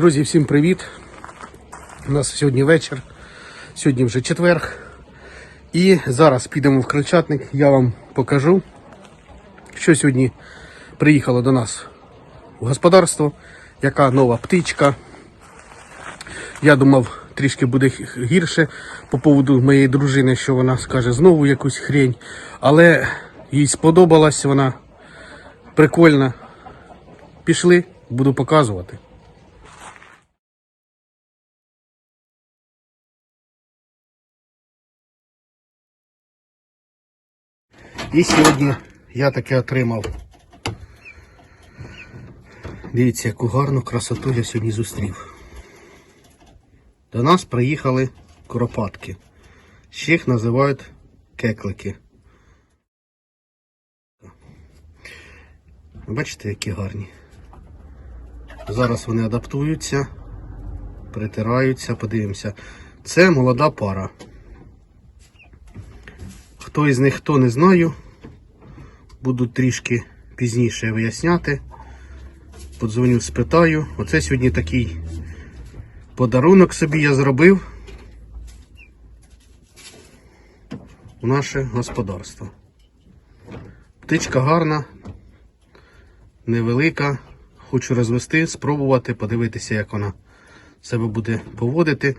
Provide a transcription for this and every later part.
Друзі, всім привіт! У нас сьогодні вечір, сьогодні вже четверг. І зараз підемо в крольчатник, я вам покажу, що сьогодні приїхало до нас в господарство, яка нова птичка. Я думав, трішки буде гірше по поводу моєї дружини, що вона скаже знову якусь хрень. Але їй сподобалась вона прикольна. Пішли, буду показувати. І сьогодні я таки отримав. Дивіться, яку гарну красоту я сьогодні зустрів. До нас приїхали куропатки. Ще їх називають кеклики. Бачите, які гарні. Зараз вони адаптуються, притираються, подивимося. Це молода пара. Хто із них хто не знаю. Буду трішки пізніше виясняти. Подзвоню, спитаю. Оце сьогодні такий подарунок собі я зробив у наше господарство. Птичка гарна, невелика. Хочу розвести, спробувати, подивитися, як вона себе буде поводити.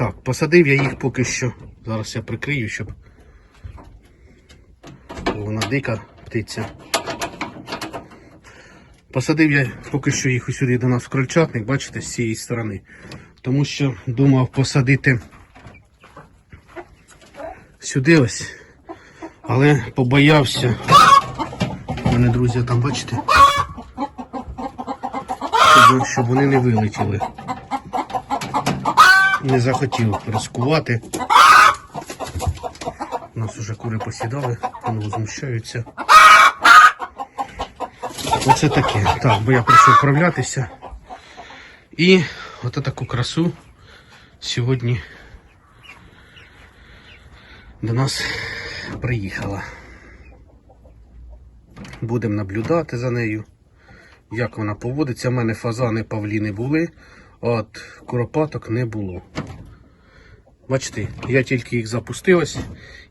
Так, посадив я їх поки що. Зараз я прикрию, щоб вона дика птиця. Посадив я поки що їх сюди до нас в крольчатник, бачите, з цієї сторони. Тому що думав посадити сюди ось. Але побоявся. У мене друзі там, бачите? Щоб, щоб вони не вилетіли. Не захотів рискувати. У нас уже кури посідали, вони возмущаються. Оце таке. Так, бо я прийшов вправлятися. І от таку красу сьогодні до нас приїхала. Будемо наблюдати за нею, як вона поводиться. У мене фазани павліни були, от куропаток не було. Бачите, я тільки їх запустив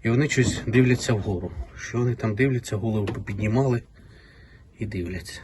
і вони щось дивляться вгору. Що вони там дивляться, голову піднімали і дивляться.